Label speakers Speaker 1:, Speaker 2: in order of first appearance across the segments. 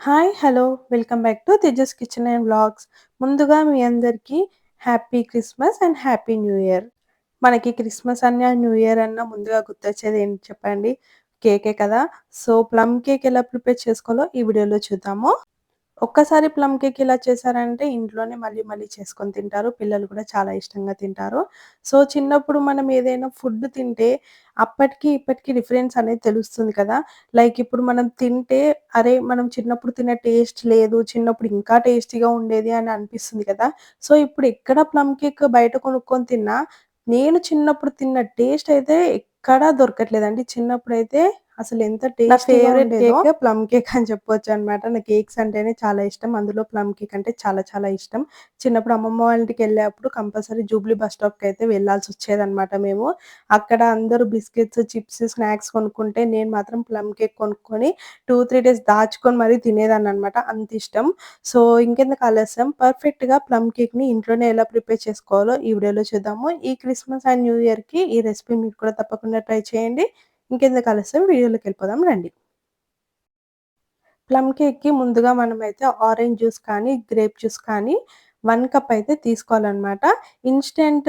Speaker 1: Hi! Hello! Welcome back to Tejas kitchen and vlogs. ముందుగా మీ అందరికీ happy Christmas and happy new year. మనకి Christmas అన్న new year అన్న ముందుగా గుర్తొచ్చేది ఏంటి చెప్పండి? కేకే కదా! సో, ప్లమ్ కేక్ ఎలా ప్రిపేర్ చేసుకోవాలో ఈ వీడియోలో చూద్దాము. ఒక్కసారి ప్లమ్ కేక్ ఇలా చేశారంటే ఇంట్లోనే మళ్ళీ మళ్ళీ చేసుకొని తింటారు. పిల్లలు కూడా చాలా ఇష్టంగా తింటారు. సో, చిన్నప్పుడు మనం ఏదైనా ఫుడ్ తింటే అప్పటికి, ఇప్పటికి డిఫరెన్స్ అనేది తెలుస్తుంది కదా! లైక్ ఇప్పుడు మనం తింటే అరే! మనం చిన్నప్పుడు తిన్న టేస్ట్ లేదు. చిన్నప్పుడు ఇంకా టేస్టీగా ఉండేది అని అనిపిస్తుంది కదా! సో, ఇప్పుడు ఎక్కడ ప్లమ్ కేక్ బయట కొనుక్కొని తిన్నా నేను చిన్నప్పుడు తిన్న టేస్ట్ అయితే ఎక్కడా దొరకట్లేదండి. అయితే అసలు ఎంత
Speaker 2: నా
Speaker 1: టేస్టీగా
Speaker 2: ఫేవరెట్ కేక్
Speaker 1: ప్లమ్ కేక్ అని చెప్పొచ్చనమాట. నాకు కేక్స్ అంటేనే చాలా ఇష్టం. అందులో ప్లమ్ కేక్ అంటే చాలా చాలా ఇష్టం. చిన్నప్పుడు అమ్మమ్మ వాళ్ళ ఇంటికెళ్ళేప్పుడు కంపల్సరీ జూబ్లీ బస్ స్టాప్‌కయితే వెళ్ళాల్సొచ్చేదనమాట మేము. అక్కడ అందరూ బిస్కెట్స్, చిప్స్, స్నాక్స్ కొనుక్కుంటే నేను మాత్రం ప్లమ్ కేక్ కొనుక్కొని 2, 3 డేస్ దాచుకొని మరీ తినేదాన్ననమాట. అంతిష్టం. సో, ఇంకెందుకు ఆలస్యం పర్ఫెక్ట్‌గా ప్లమ్ కేక్‌ని ఇంట్లోనే ఎలా ప్రిపేర్ చేసుకోవాలో ఈ వీడియోలో చూద్దాము. ఈ క్రిస్మస్ అండ్ న్యూ ఇయర్‌కి ఈ రెసిపీ మీరు కూడా తప్పకుండా ట్రై చేయండి. ఇంకెందుకు ఆలస్యం వీడియోలోకెళ్ళిపోదాం రండి. ప్లమ్ కేక్‌కి ముందుగా మనమైతే ఆరెంజ్ జ్యూస్ కానీ, గ్రేప్ జ్యూస్ కానీ వన్ కప్ అయితే తీసుకోవాలన్నమాట ఇన్స్టెంట్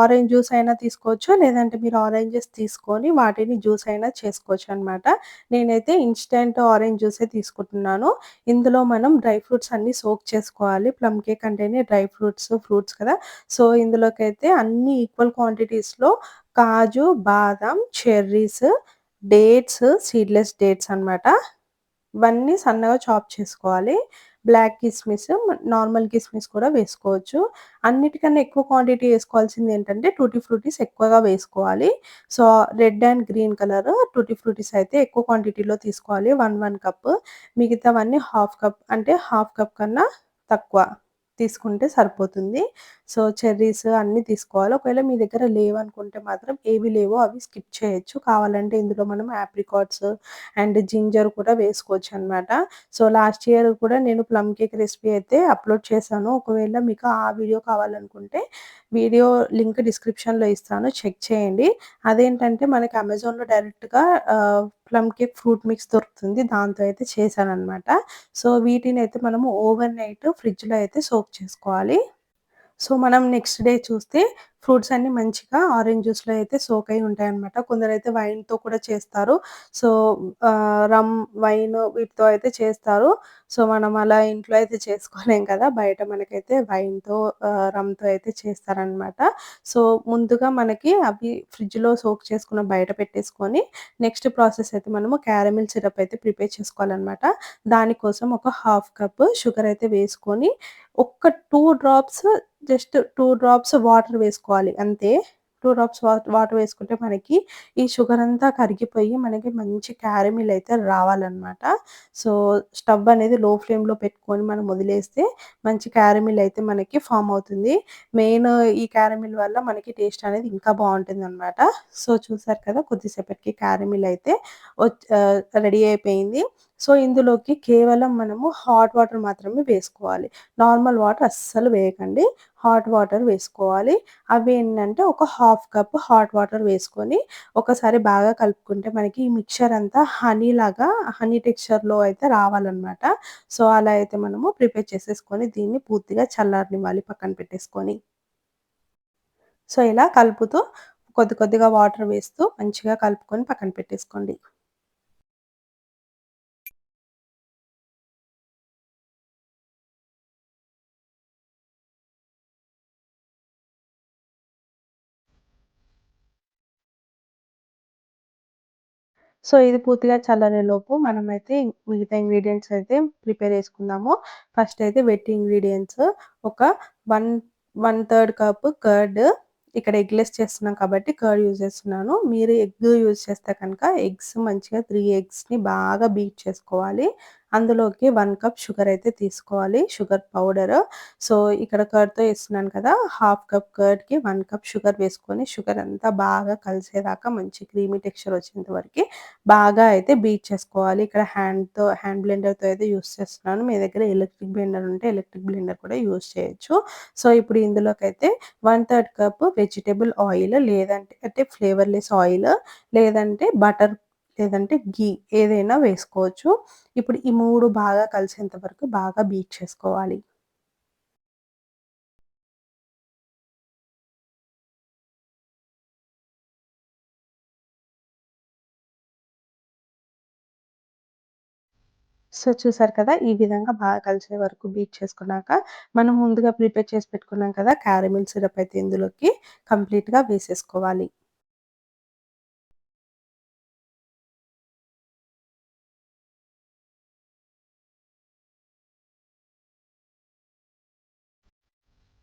Speaker 1: ఆరెంజ్ జ్యూస్ అయినా తీసుకోవచ్చు. లేదంటే మీరు ఆరెంజెస్ తీసుకొని వాటిని జ్యూస్ అయినా చేసుకోవచ్చు అనమాట నేనైతే ఇన్స్టెంట్ ఆరెంజ్ జ్యూసే తీసుకుంటున్నాను. ఇందులో మనం డ్రై ఫ్రూట్స్ అన్నీ సోక్ చేసుకోవాలి. ప్లమ్ కేక్ అంటేనే డ్రై ఫ్రూట్స్, ఫ్రూట్స్ కదా! సో, ఇందులోకైతే అన్ని ఈక్వల్ క్వాంటిటీస్‌లో కాజు, బాదం చెర్రీస్, డేట్స్, సీడ్లెస్ డేట్స్ అనమాట. ఇవన్నీ సన్నగా చాప్ చేసుకోవాలి. బ్లాక్ కిస్మిస్, నార్మల్ కిస్మిస్ కూడా వేసుకోవచ్చు. అన్నిటికన్నా ఎక్కువ క్వాంటిటీ వేసుకోవాల్సింది ఏంటంటే టూటీ ఫ్రూటీస్ ఎక్కువగా వేసుకోవాలి. So, red and green colour tutti fruttis అయితే ఎక్కువ క్వాంటిటీలో తీసుకోవాలి. 1, 1 కప్. మిగతావన్నీ హాఫ్ కప్ అంటే హాఫ్ కప్ కన్నా తక్కువ తీసుకుంటే సరిపోతుంది. సో, చెర్రీస్ అన్నీ తీసుకోవాలి. ఒకవేళ మీ దగ్గర లేవనుకుంటే మాత్రం ఏవి లేవో అవి స్కిప్ చేయొచ్చు. కావాలంటే ఇందులో మనం యాప్రికాట్స్ అండ్ జింజర్ కూడా వేసుకోవచ్చు అనమాట సో, లాస్ట్ ఇయర్ కూడా నేను ప్లమ్ కేక్ రెసిపీ అయితే అప్‌లోడ్ చేశాను. ఒకవేళ మీకు ఆ వీడియో కావాలనుకుంటే వీడియో లింక్ డిస్క్రిప్షన్‌లో ఇస్తాను. చెక్ చేయండి. అదేంటంటే మనకి అమెజాన్‌లో డైరెక్ట్‌గా ప్లమ్ కేక్ ఫ్రూట్ మిక్స్ దొరుకుతుంది. దాంతో అయితే చేశాననమాట. సో, వీటిని అయితే మనము ఓవర్ నైట్ ఫ్రిడ్జ్‌లో అయితే సోక్ చేసుకోవాలి. సో, మనం నెక్స్ట్ డే చూస్తే ఫ్రూట్స్ అన్ని మంచిగా ఆరెంజ్ జ్యూస్‌లో అయితే సోక్ అయి ఉంటాయనమాట. కొందరైతే వైన్‌తో కూడా చేస్తారు. సో, రమ్, వైన్ వీటితో అయితే చేస్తారు. సో, మనం అలా ఇంట్లో అయితే చేసుకోలేం కదా! బయట మనకైతే వైన్‌తో రమ్‌తో అయితే చేస్తారనమాట. సో, ముందుగా మనకి అవి ఫ్రిడ్జ్‌లో సోక్ చేసుకున్న బయట పెట్టేసుకొని నెక్స్ట్ ప్రాసెస్ అయితే మనము క్యారమిల్ సిరప్ అయితే ప్రిపేర్ చేసుకోవాలనమాట. దానికోసం ఒక హాఫ్ కప్ షుగర్ అయితే వేసుకొని ఒక్క two drops just two drops water వేసుకోవాలి అంతే. టూ డ్రాప్స్ వాటర్ వేసుకుంటే మనకి ఈ షుగర్ అంతా కరిగిపోయి మనకి మంచి క్యారమిల్ అయితే రావాలన్నమాట సో, స్టవ్ అనేది లో ఫ్లేమ్‌లో పెట్టుకొని మనం వదిలేస్తే మంచి క్యారమిల్ అయితే మనకి ఫామ్ అవుతుంది. మెయిన్ ఈ క్యారమిల్ వల్ల మనకి టేస్ట్ అనేది ఇంకా బాగుంటుంది అనమాట సో, చూసారు కదా! కొద్దిసేపటికి క్యారమిల్ అయితే రెడీ అయిపోయింది. సో, ఇందులోకి కేవలం మనము హాట్ వాటర్ మాత్రమే వేసుకోవాలి. నార్మల్ వాటర్ అస్సలు వేయకండి. హాట్ వాటర్ వేసుకోవాలి. అవి ఏంటంటే ఒక హాఫ్ కప్ హాట్ వాటర్ వేసుకొని ఒకసారి బాగా కలుపుకుంటే మనకి ఈ మిక్చర్ అంతా హనీ లాగా హనీ టెక్స్చర్‌లో అయితే రావాలన్నమాట సో, అలా అయితే మనము ప్రిపేర్ చేసేసుకొని దీన్ని పూర్తిగా చల్లారనివ్వాలి పక్కన పెట్టేసుకొని. సో, ఇలా కలుపుతూ కొద్ది కొద్దిగా వాటర్ వేస్తూ మంచిగా కలుపుకొని పక్కన పెట్టేసుకోండి. సో, ఇది పూర్తిగా చల్లారేలోపు మనమైతే మిగతా ఇంగ్రీడియంట్స్ అయితే ప్రిపేర్ చేసుకుందాము. ఫస్ట్ అయితే వెట్ ఇంగ్రీడియంట్స్ ఒక 1, 1/3 కప్ కర్డ్ ఇక్కడ ఎగ్‌లెస్ చేస్తున్నాం కాబట్టి కర్డ్ యూజ్ చేస్తున్నాను. మీరు ఎగ్ యూజ్ చేస్తే కనుక ఎగ్స్ మంచిగా త్రీ ఎగ్స్‌ని బాగా బీట్ చేసుకోవాలి. అందులోకి వన్ కప్ షుగర్ అయితే తీసుకోవాలి. Sugar powder. సో, ఇక్కడ కర్డ్‌తో వేస్తున్నాను కదా! హాఫ్ కప్ కర్డ్‌కి వన్ కప్ షుగర్ వేసుకొని షుగర్ అంతా బాగా కలిసేదాకా మంచి క్రీమీ టెక్స్చర్ వచ్చేంత వరకు బాగా అయితే బీట్ చేసుకోవాలి. ఇక్కడ హ్యాండ్‌తో హ్యాండ్ బ్లెండర్‌తో అయితే యూస్ చేస్తున్నాను. మీ దగ్గర ఎలక్ట్రిక్ బ్లెండర్ ఉంటే ఎలక్ట్రిక్ బ్లెండర్ కూడా యూజ్ చేయొచ్చు. సో, ఇప్పుడు ఇందులోకైతే 1/3 కప్ వెజిటేబుల్ ఆయిల్ లేదంటే అంటే ఫ్లేవర్‌లెస్ ఆయిల్ లేదంటే బటర్ లేదంటే ఘీ ఏదైనా వేసుకోవచ్చు. ఇప్పుడు ఈ మూడు బాగా కలిసేంత వరకు బాగా బీట్ చేసుకోవాలి. సో, చూసారు కదా! ఈ విధంగా బాగా కలిసే వరకు బీట్ చేసుకున్నాక, మనం ముందుగా ప్రిపేర్ చేసి పెట్టుకున్నాం కదా! క్యారమిల్ సిరప్ అయితే ఇందులోకి కంప్లీట్‌గా వేసేసుకోవాలి.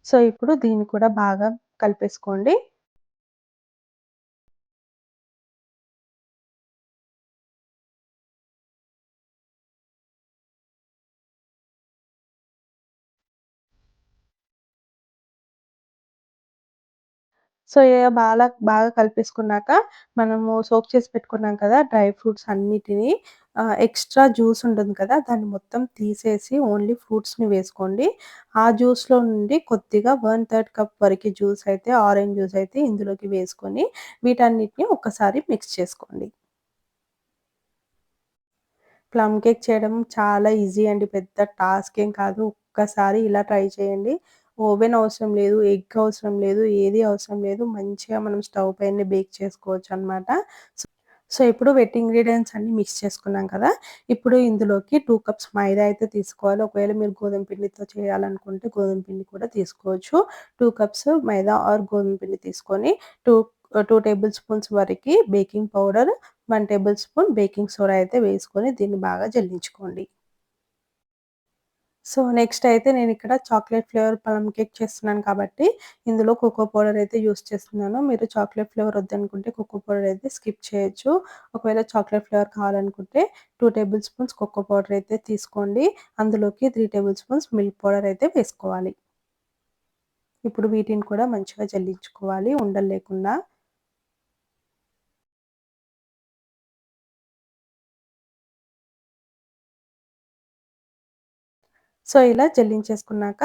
Speaker 1: సో, ఇప్పుడు దీన్ని కూడా బాగా కలిపేసుకోండి. సో, ఇగ బాగా బాగా కలిపేసుకున్నాక, మనము సోక్ చేసి పెట్టుకున్నాం కదా! డ్రై ఫ్రూట్స్ అన్నిటిని ఎక్స్‌ట్రా జ్యూస్ ఉంటుంది కదా! దాన్ని మొత్తం తీసేసి ఓన్లీ ఫ్రూట్స్‌ని వేసుకోండి. ఆ జ్యూస్‌లో నుండి కొద్దిగా 1/3 కప్ వరకు జ్యూస్ అయితే ఆరెంజ్ జ్యూస్ అయితే ఇందులోకి వేసుకొని, వీటన్నిటిని ఒకసారి మిక్స్ చేసుకోండి. ప్లమ్ కేక్ చేయడం చాలా ఈజీ అండి. పెద్ద టాస్క్ ఏం కాదు. ఒక్కసారి ఇలా ట్రై చేయండి. ఓవెన్ అవసరం లేదు, ఎగ్ అవసరం లేదు, ఏది అవసరం లేదు. మంచిగా మనం స్టవ్ పైన బేక్ చేసుకోవచ్చు చేసుకోవచ్చనమాట. సో, ఇప్పుడు వెట్ ఇంగ్రీడియంట్స్ అన్ని మిక్స్ చేసుకున్నాం కదా! ఇప్పుడు ఇందులోకి టూ కప్స్ మైదా అయితే తీసుకోవాలి. ఒకవేళ మీరు గోధుమ పిండితో చేయాలనుకుంటే గోధుమ పిండి కూడా తీసుకోవచ్చు. టూ కప్స్ మైదా ఆర్ గోధుమ పిండి తీసుకొని, టూ టూ టేబుల్ స్పూన్స్ వరకు baking powder, one tablespoon baking soda అయితే వేసుకొని దీన్ని బాగా జల్లించుకోండి. సో, నెక్స్ట్ అయితే నేను ఇక్కడ చాక్లెట్ ఫ్లేవర్ ప్లమ్ కేక్ చేస్తున్నాను కాబట్టి, ఇందులో కోకో పౌడర్ అయితే యూజ్ చేస్తున్నాను. మీరు చాక్లెట్ ఫ్లేవర్ వద్దనుకుంటే కోకో పౌడర్ అయితే స్కిప్ చేయొచ్చు. ఒకవేళ చాక్లెట్ ఫ్లేవర్ కావాలనుకుంటే two tablespoons cocoa powder అయితే తీసుకోండి. అందులోకి three tablespoons milk powder అయితే వేసుకోవాలి. ఇప్పుడు వీటిని కూడా మంచిగా జల్లించుకోవాలి ఉండలు లేకుండా. సో, ఇలా జల్లించేసుకున్నాక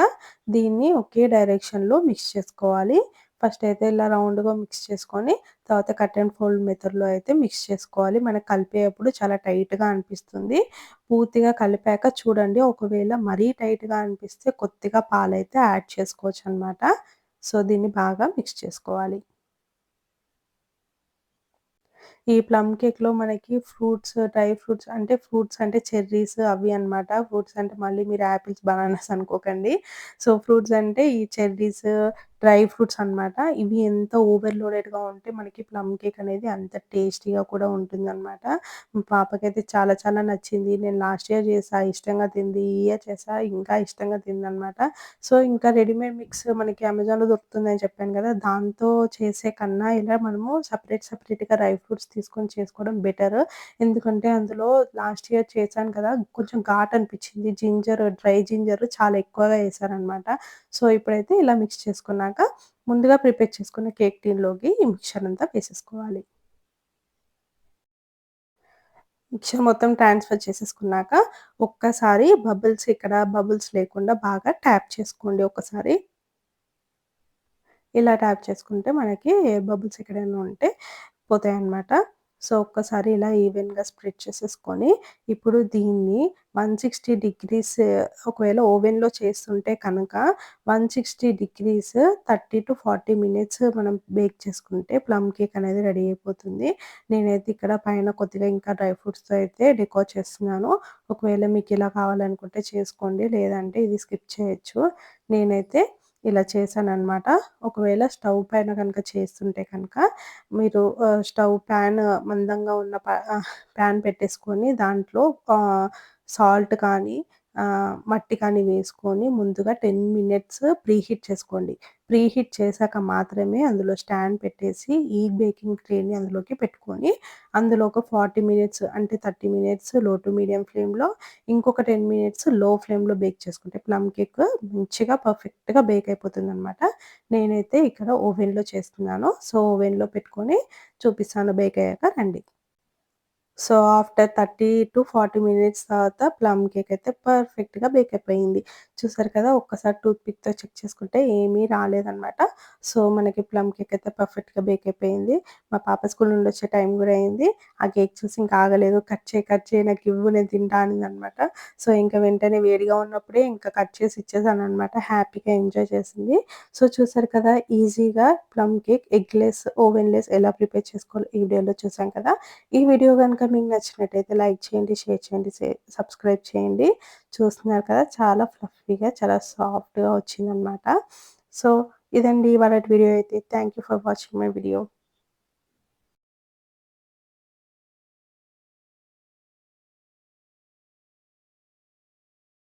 Speaker 1: దీన్ని ఒకే డైరెక్షన్‌లో మిక్స్ చేసుకోవాలి. ఫస్ట్ అయితే ఇలా రౌండ్‌గా మిక్స్ చేసుకొని, తర్వాత కట్ అండ్ ఫోల్డ్ మెథడ్‌లో అయితే మిక్స్ చేసుకోవాలి. మనకు కలిపేటప్పుడు చాలా టైట్‌గా అనిపిస్తుంది. పూర్తిగా కలిపాక చూడండి ఒకవేళ మరీ టైట్‌గా అనిపిస్తే కొద్దిగా పాలైతే యాడ్ చేసుకోవచ్చు అనమాట సో, దీన్ని బాగా మిక్స్ చేసుకోవాలి. ఈ ప్లమ్ కేక్‌లో మనకి ఫ్రూట్స్, డ్రై ఫ్రూట్స్ అంటే ఫ్రూట్స్ అంటే చెర్రీస్ అవి అన్నమాట. ఫ్రూట్స్ అంటే మళ్ళీ మీరు యాపిల్స్, బనానాస్ అనుకోకండి. సో, ఫ్రూట్స్ అంటే ఈ చెర్రీస్, డ్రై ఫ్రూట్స్ అన్నమాట. ఇవి ఎంత ఓవర్‌లోడెడ్‌గా ఉంటే మనకి ప్లమ్ కేక్ అనేది అంత టేస్టీగా కూడా ఉంటుంది అనమాట పాపకైతే చాలా చాలా నచ్చింది. నేను లాస్ట్ ఇయర్ చేసా ఇష్టంగా తింది. ఈ ఇయర్ చేసా ఇంకా ఇష్టంగా తిందన్నమాట. సో, ఇంకా రెడీమేడ్ మిక్స్ మనకి అమెజాన్‌లో దొరుకుతుందని చెప్పాను కదా! దాంతో చేసే కన్నా ఇలా మనము సపరేట్ సపరేట్గా డ్రై ఫ్రూట్స్ తీసుకొని చేసుకోవడం బెటర్. ఎందుకంటే అందులో లాస్ట్ ఇయర్ చేశాను కదా! కొంచెం ఘాట్ అనిపించింది. జింజర్ డ్రై జింజర్ చాలా ఎక్కువగా వేసారనమాట సో, ఇప్పుడైతే ఇలా మిక్స్ చేసుకున్నాక ముందుగా ప్రిపేర్ చేసుకున్న కేక్ టీన్లోకి ఈ మిక్చర్ అంతా వేసేసుకోవాలి. మిక్చర్ మొత్తం ట్రాన్స్‌ఫర్ చేసేసుకున్నాక ఒక్కసారి బబుల్స్ ఇక్కడ బబుల్స్ లేకుండా బాగా ట్యాప్ చేసుకోండి ఒకసారి. ఇలా ట్యాప్ చేసుకుంటే మనకి బబుల్స్ ఎక్కడైనా ఉంటే పోతాయన్నమాట. సో, ఒక్కసారి ఇలా ఈవెన్‌గా స్ప్రెడ్ చేసేసుకొని, ఇప్పుడు దీన్ని 160 డిగ్రీస్ ఒకవేళ ఓవెన్‌లో చేస్తుంటే కనుక 160 డిగ్రీస్ 30-40 మినిట్స్ మనం బేక్ చేసుకుంటే ప్లమ్ కేక్ అనేది రెడీ అయిపోతుంది. నేనైతే ఇక్కడ పైన కొద్దిగా ఇంకా డ్రై ఫ్రూట్స్‌తో అయితే డెకోర్ చేస్తున్నాను. ఒకవేళ మీకు ఇలా కావాలనుకుంటే చేసుకోండి. లేదంటే ఇది స్కిప్ చేయొచ్చు. నేనైతే ఇలా చేశాననమాట. ఒకవేళ స్టవ్ పైన కనుక చేస్తుంటే కనుక మీరు స్టవ్ ప్యాన్ మందంగా ఉన్న ప్యాన్ పెట్టేసుకొని దాంట్లో సాల్ట్ కానీ మట్టి కానీ వేసుకొని ముందుగా 10 మినిట్స్ ప్రీహీట్ చేసుకోండి. ప్రీహీట్ చేశాక మాత్రమే అందులో స్టాండ్ పెట్టేసి ఈ బేకింగ్ ట్రేని అందులోకి పెట్టుకొని, అందులో ఒక 40 మినిట్స్ అంటే 30 మినిట్స్లో టు మీడియం ఫ్లేమ్‌లో, ఇంకొక 10 మినిట్స్లో ఫ్లేమ్‌లో బేక్ చేసుకుంటే ప్లమ్ కేక్ మంచిగా పర్ఫెక్ట్‌గా బేక్ అయిపోతుంది అనమాట నేనైతే ఇక్కడ ఓవెన్‌లో చేస్తున్నాను. సో, ఓవెన్‌లో పెట్టుకొని చూపిస్తాను బేక్ అయ్యాక రండి. సో, ఆఫ్టర్ 30-40 మినిట్స్ తర్వాత ప్లమ్ కేక్ అయితే పర్ఫెక్ట్‌గా బేక్ అయిపోయింది. చూసారు కదా! ఒక్కసారి టూత్ పిక్‌తో చెక్ చేసుకుంటే ఏమీ రాలేదనమాట. సో, మనకి ప్లమ్ కేక్ అయితే పర్ఫెక్ట్‌గా బేక్ అయిపోయింది. మా పాప స్కూల్ నుండి వచ్చే టైం కూడా అయింది. ఆ కేక్ చూసి ఇంకా ఆగలేదు. కట్ చేయి, కట్ చేయి నాకివ్వు నేను తింటా అనమాట సో, ఇంకా వెంటనే వేడిగా ఉన్నప్పుడే ఇంకా కట్ చేసి ఇచ్చేసాను అనమాట హ్యాపీగా ఎంజాయ్ చేసింది. సో, చూసారు కదా! ఈజీగా ప్లమ్ కేక్ ఎగ్‌లెస్, ఓవెన్‌లెస్ ఎలా ప్రిపేర్ చేసుకోవాలో ఈ వీడియోలో చూసాం కదా! ఈ వీడియో గనుక మీకు నచ్చినట్టయితే లైక్ చేయండి, షేర్ చేయండి, సబ్స్క్రైబ్ చేయండి. చూస్తున్నారు కదా! చాలా ఫ్లఫీగా, చాలా సాఫ్ట్‌గా వచ్చిందనమాట. సో, ఇదండి ఇవాళ వీడియో అయితే. Thank you for watching my video.